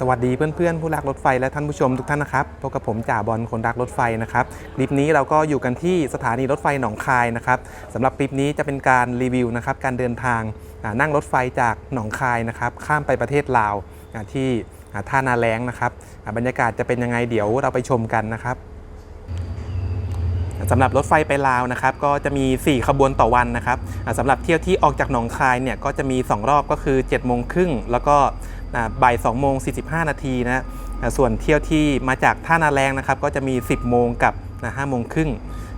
สวัสดีเพื่อนๆ ผู้รักรถไฟและท่านผู้ชมทุกท่านนะครับพบกับผมจ่าบอลคนรักรถไฟนะครับคลิปนี้เราก็อยู่กันที่สถานีรถไฟหนองคายนะครับสำหรับคลิปนี้จะเป็นการรีวิวนะครับการเดินทางนั่งรถไฟจากหนองคายนะครับข้ามไปประเทศลาวที่ท่านาแรงนะครับบรรยากาศจะเป็นยังไงเดี๋ยวเราไปชมกันนะครับสำหรับรถไฟไปลาวนะครับก็จะมี 4 ขบวนต่อวันนะครับสำหรับเที่ยวที่ออกจากหนองคายเนี่ยก็จะมี 2 รอบก็คือ7จ็ดโมงครึ่งแล้วก็ บ่าย2โมง45 นาทีนะส่วนเที่ยวที่มาจากท่านาแรงนะครับก็จะมี 10 โมงกับ5โมงครึ่ง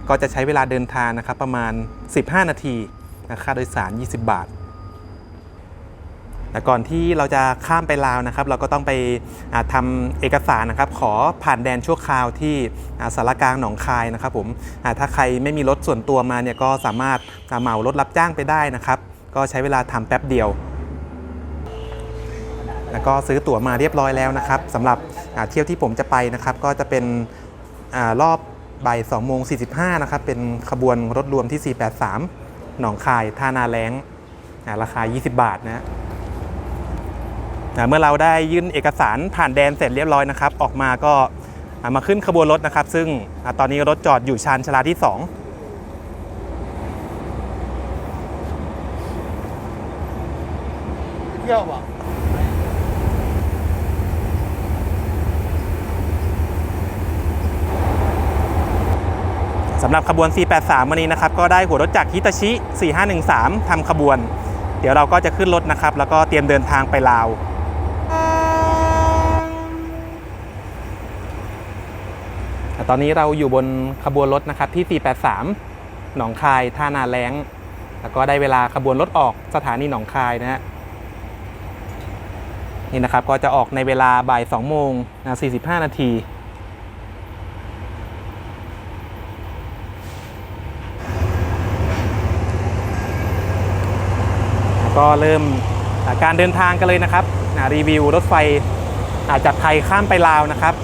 ก็จะใช้เวลาเดินทางนะครับประมาณ 15 นาทีนะค่าโดยสาร 20 บาทก่อนที่เราจะข้ามไปลาวนะครับ เราก็ต้องไปอ่าทำเอกสารนะครับ ขอผ่านแดนชั่วคราวที่สารกลางหนองคายนะครับผมถ้าใครไม่มีรถส่วนตัวมาเนี่ยก็สามารถอ่าเหมารถรับจ้างไปได้นะครับ ก็ใช้เวลาทำแป๊บเดียว แล้วก็ซื้อตั๋วมาเรียบร้อยแล้วนะครับสำหรับเที่ยวที่ผมจะไปนะครับ ก็จะเป็นอรอบบ่าย2โมง45นะครับ เป็นขบวนรถรวมที่ 483 หนองคาย ท่านาแรงอ่าราคา 20 บาทนะเมื่อเราได้ยื่นเอกสารผ่านแดนเสร็จเรียบร้อยนะครับ ออกมาก็มาขึ้นขบวนรถนะครับ ซึ่งตอนนี้รถจอดอยู่ชานชาลาที่เที่ยวป่ะ 2 สำหรับขบวน 483 วันนี้นะครับก็ได้หัวรถจากฮิตาชิ 4513ทำขบวน เดี๋ยวเราก็จะขึ้นรถนะครับ แล้วก็เตรียมเดินทางไปลาวตอนนี้เราอยู่บนขบวนรถนะครับที่ 483 หนองคายท่านาแรงแล้วก็ได้เวลาขบวนรถออกสถานีหนองคายนะฮะนี่นะครับก็จะออกในเวลาบ่าย2โมง45 นาที ก็เริ่มการเดินทางกันเลยนะครับรีวิวรถไฟจากไทยข้ามไปลาวนะครับ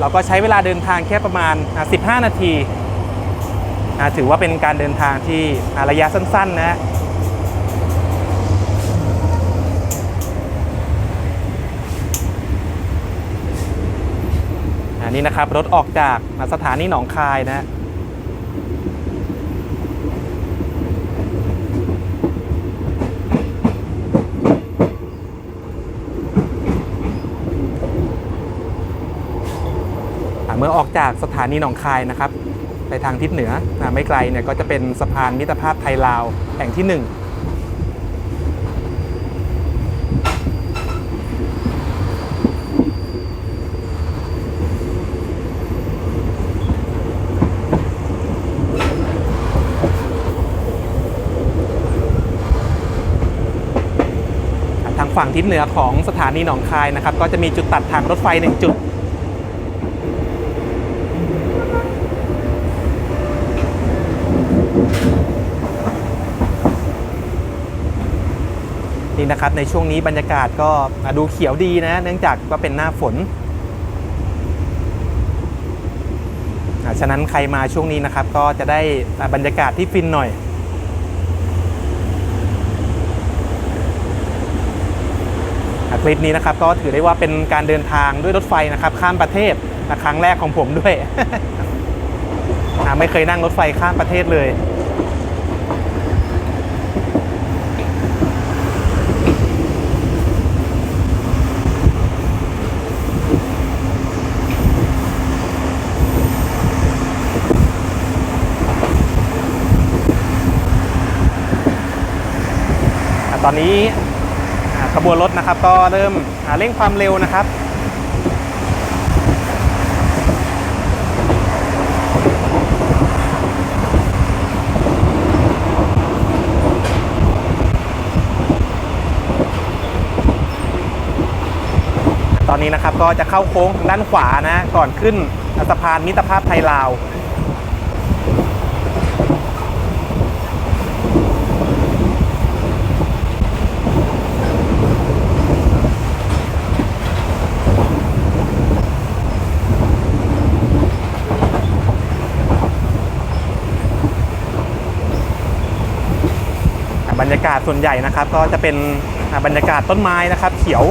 เราก็ใช้เวลาเดินทางแค่ประมาณ 15 นาทีถือว่าเป็นการเดินทางที่ระยะสั้นๆนะฮะอันนี้นะครับรถออกจากสถานีหนองคายนะฮะ อ่า เมื่อออกจากสถานีหนองคายนะครับ ไปทางทิศเหนืออาไม่ไกลเนี่ยก็จะเป็นสะพานมิตรภาพไทยลาวแห่งที่1ทางฝั่งทิศเหนือของสถานีหนองคายนะครับ ก็จะมีจุดตัดทางรถไฟ 1 จุด นี่นะครับในช่วงนี้บรรยากาศก็ดูเขียวดีนะ เนื่องจากว่าเป็นหน้าฝนฉะนั้นใครมาช่วงนี้นะครับ ก็จะได้บรรยากาศที่ฟินหน่อยคลิปนี้นะครับก็ถือได้ว่าเป็นการเดินทางด้วยรถไฟนะครับ ข้ามประเทศครั้งแรกของผมด้วย ไม่เคยนั่งรถไฟข้ามประเทศเลย อะตอนนี้ขบวนรถนะครับก็เริ่มเร่งความเร็วนะครับตอนนี้นะครับก็จะเข้าโค้งทางด้านขวานะก่อนขึ้นสะพานมิตรภาพไทยลาว รยากาศส่วนใหญ่นะครับ ก็จะเป็นบรรยากาศต้นไม้นะครับ เขียว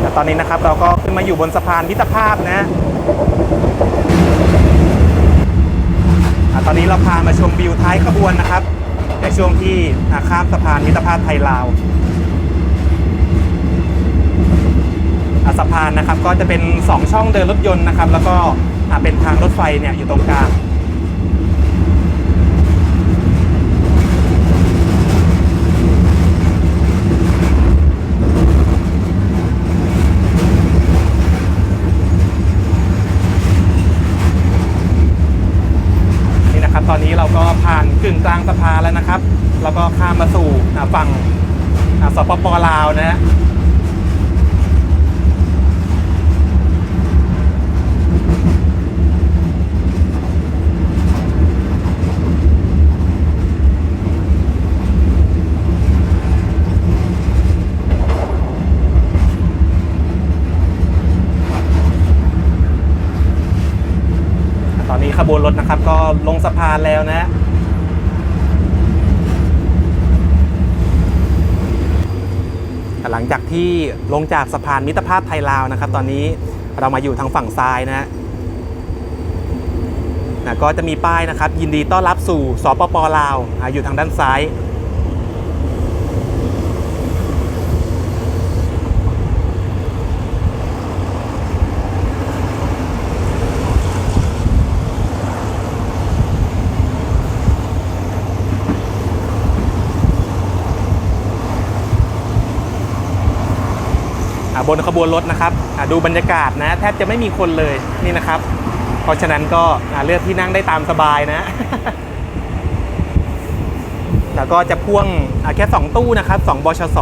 แต่ตอนนี้นะครับเราก็ขึ้นมาอยู่บนสะพานมิตรภาพนะตอนนี้เราพามาชมวิวท้ายขบวนนะครับในช่วงที่ข้ามสะพานมิตรภาพไทยลาวสะพานนะครับก็จะเป็น 2 ช่องเดินรถยนต์นะครับ แล้วก็ อะเป็นทางรถไฟเนี่ยอยู่ตรงกลางนี่นะครับ ตอนนี้เราก็ผ่านกึ่งกลางสะพานแล้วนะครับ แล้วก็ข้ามมาสู่อ่าฝั่งอ่าสปปลาวนะฮะ ขบวนรถนะครับ ก็ลงสะพานแล้วนะหลังจากที่ลงจากสะพานมิตรภาพไทยลาวนะครับ ตอนนี้เรามาอยู่ทางฝั่งซ้ายนะฮะนะก็จะมีป้ายนะครับ ยินดีต้อนรับสู่สปปลาวอ่าอยู่ทางด้านซ้าย บนขบวนรถนะครับดูบรรยากาศนะแทบจะไม่มีคนเลยนี่นะครับ เพราะฉะนั้นก็เลือกที่นั่งได้ตามสบายนะแล้วก็จะพ่วงแค่ 2 ตู้นะครับ 2บชส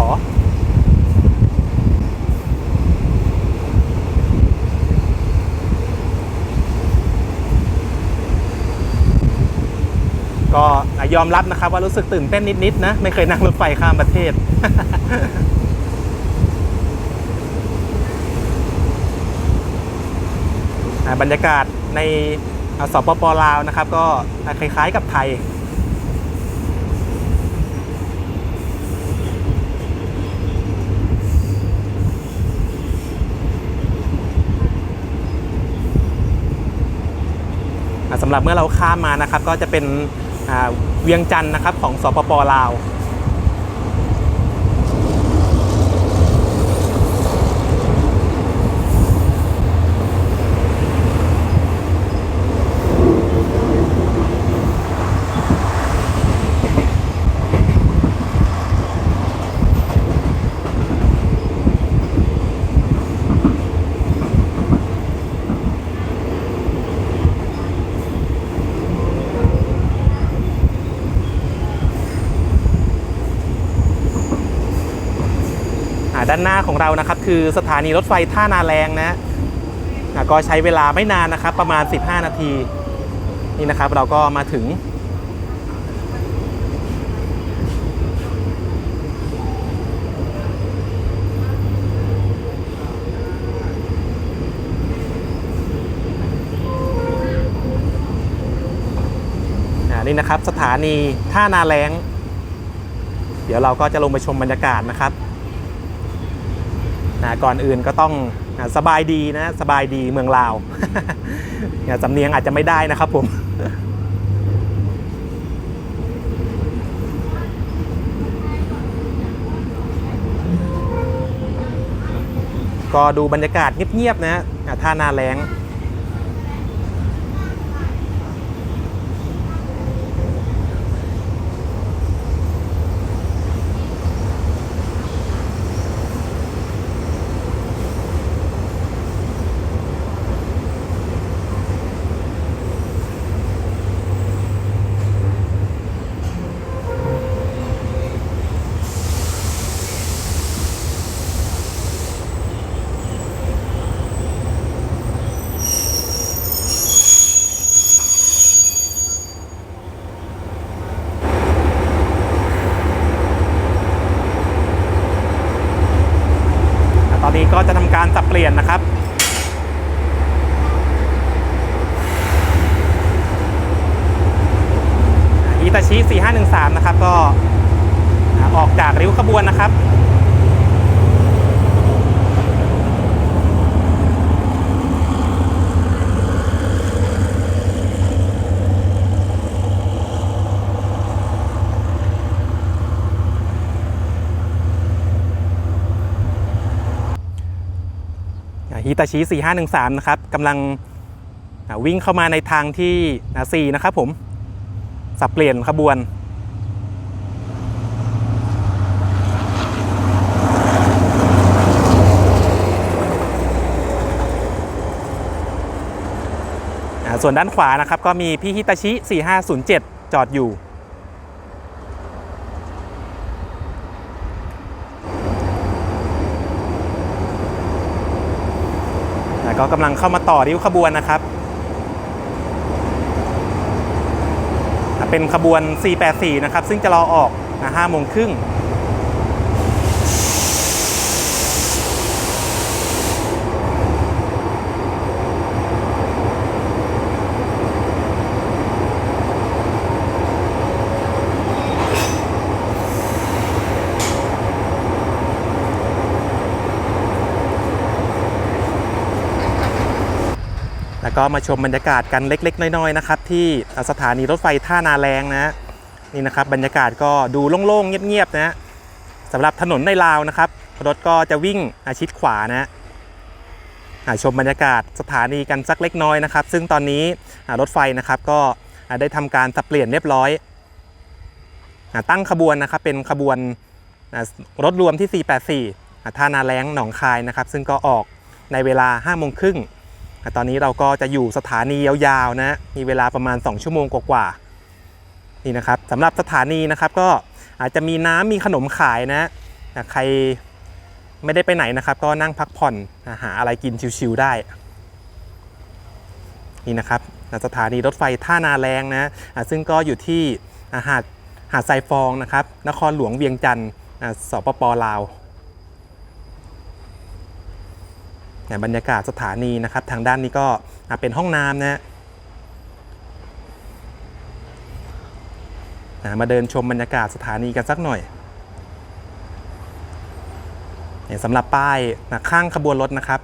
ก็ยอมรับนะครับว่ารู้สึกตื่นเต้นนิดๆนะ ไม่เคยนั่งรถไฟข้ามประเทศ อ่า บรรยากาศในสปปลาวนะครับ ก็คล้ายๆกับไทยสำหรับเมื่อเราข้ามมานะครับ ก็จะเป็นเวียงจันทร์นะครับของสปปลาว ด้านหน้าของเรานะครับ คือสถานีรถไฟท่านาแรงนะก็ใช้เวลาไม่นานนะครับ ประมาณ 15 นาที นี่นะครับเราก็มาถึง นี่นะครับสถานีท่านาแรงเดี๋ยวเราก็จะลงไปชมบรรยากาศนะครับ นะก่อนอื่นก็ต้องนะสบายดีนะสบายดีเมืองลาวนะสำเนียงอาจจะไม่ได้นะครับผมก็ดูบรรยากาศเงียบๆนะท่านาแรง การสับเปลี่ยนนะครับอิตาชิ4513 นะครับ ก็ออกจากริ้วขบวนนะครับ ฮิตาชิ4513 นะครับกำลังวิ่งเข้ามาในทางที่อ่า4นะครับผม สับเปลี่ยนขบวนส่วนด้านขวานะครับก็มีพี่ฮิตาชิ 4507 จอดอยู่ แล้วก็กำลังเข้ามาต่อริ้วขบวนนะครับ เป็นขบวน 484 นะครับ ซึ่งจะรอออก5โมงครึ่ง ก็มาชมบรรยากาศกันเล็ก ๆ น้อยๆนะครับที่สถานีรถไฟท่านาแรงนะนี่นะครับบรรยากาศก็ดูโล่งๆเงียบๆนะสำหรับถนนในลาวนะครับ รถก็จะวิ่งอาชิดขวานะอ่าชมบรรยากาศสถานีกันสักเล็กน้อยนะครับ ซึ่งตอนนี้รถไฟนะครับก็ได้ทำการสับเปลี่ยนเรียบร้อย ตั้งขบวนนะครับเป็นขบวนรถรวมที่ 484ท่านาแรงหนองคายนะครับ ซึ่งก็ออกในเวลา5โมงครึ่ง ตอนนี้เราก็จะอยู่สถานียาวๆนะ มีเวลาประมาณ 2 ชั่วโมงกว่าๆนี่นะครับสำหรับสถานีนะครับก็อาจจะมีน้ำมีขนมขายนะใครไม่ได้ไปไหนนะครับ ก็นั่งพักผ่อนหาอะไรกินชิวๆได้ นี่นะครับสถานีรถไฟท่านาแรงนะซึ่งก็อยู่ที่หาดหาดทรายฟองนะครับ นครหลวงเวียงจันทร์สปปลาว เนี่ยบรรยากาศสถานีนะครับ ทางด้านนี้ก็เป็นห้องน้ำนะฮะอะมาเดินชมบรรยากาศสถานีกันสักหน่อยเนี่ยสำหรับป้ายนะข้างขบวนรถนะครับ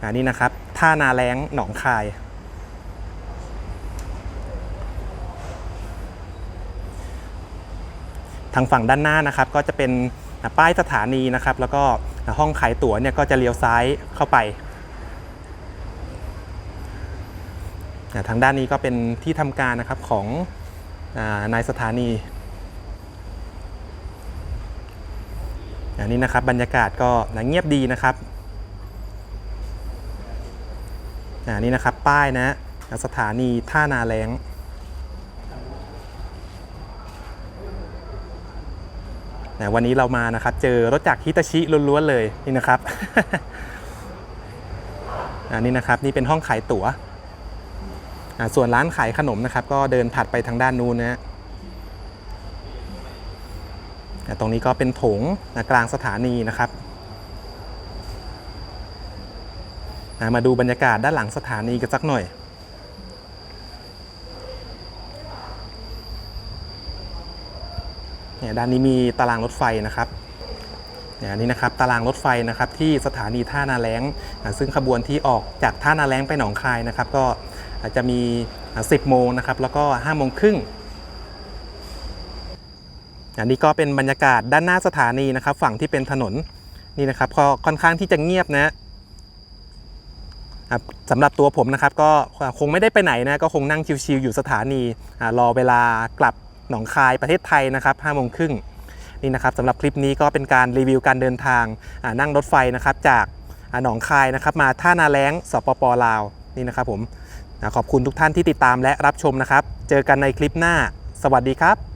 อันนี้นะครับ ท่านาแรงหนองคายทางฝั่งด้านหน้านะครับก็จะเป็น ป้ายสถานีนะครับ แล้วก็ห้องขายตั๋วเนี่ยก็จะเลี้ยวซ้ายเข้าไป ทางด้านนี้ก็เป็นที่ทำการนะครับของอนายสถานีอันนี้นะครับบรรยากาศก็เงียบดีนะครับอันนี้นะครับป้ายนะสถานีท่านาแรง นะวันนี้เรามานะครับ เจอรถจักรฮิตาชิล้วนๆเลยนี่นะครับอันนี้นะครับนี่เป็นห้องขายตั๋วส่วนร้านขายขนมนะครับ ก็เดินถัดไปทางด้านนู้นนะฮะตรงนี้ก็เป็นโถงนะกลางสถานีนะครับ มาดูบรรยากาศด้านหลังสถานีกันสักหน่อย เนี่ยด้านนี้มีตารางรถไฟนะครับเนี่ยอันนี้นะครับตารางรถไฟนะครับที่สถานีท่านาแล้ง ซึ่งขบวนที่ออกจากท่านาแล้งไปหนองคายนะครับ ก็อาจจะมี 10 โมงนะครับแล้วก็5โมงครึ่งอันนี้ก็เป็นบรรยากาศด้านหน้าสถานีนะครับ ฝั่งที่เป็นถนนนี่นะครับก็ค่อนข้างที่จะเงียบนะสำหรับตัวผมนะครับก็คงไม่ได้ไปไหนนะก็คงนั่งชิวๆอยู่สถานีรอเวลากลับ หนองคายประเทศไทยนะครับ5โมงครึ่งนี่นะครับสำหรับคลิปนี้ก็เป็นการรีวิวการเดินทางนั่งรถไฟนะครับจากหนองคายนะครับมาท่านาแล้งสปปลาวนี่นะครับผมขอบคุณทุกท่านที่ติดตามและรับชมนะครับ เจอกันในคลิปหน้า สวัสดีครับ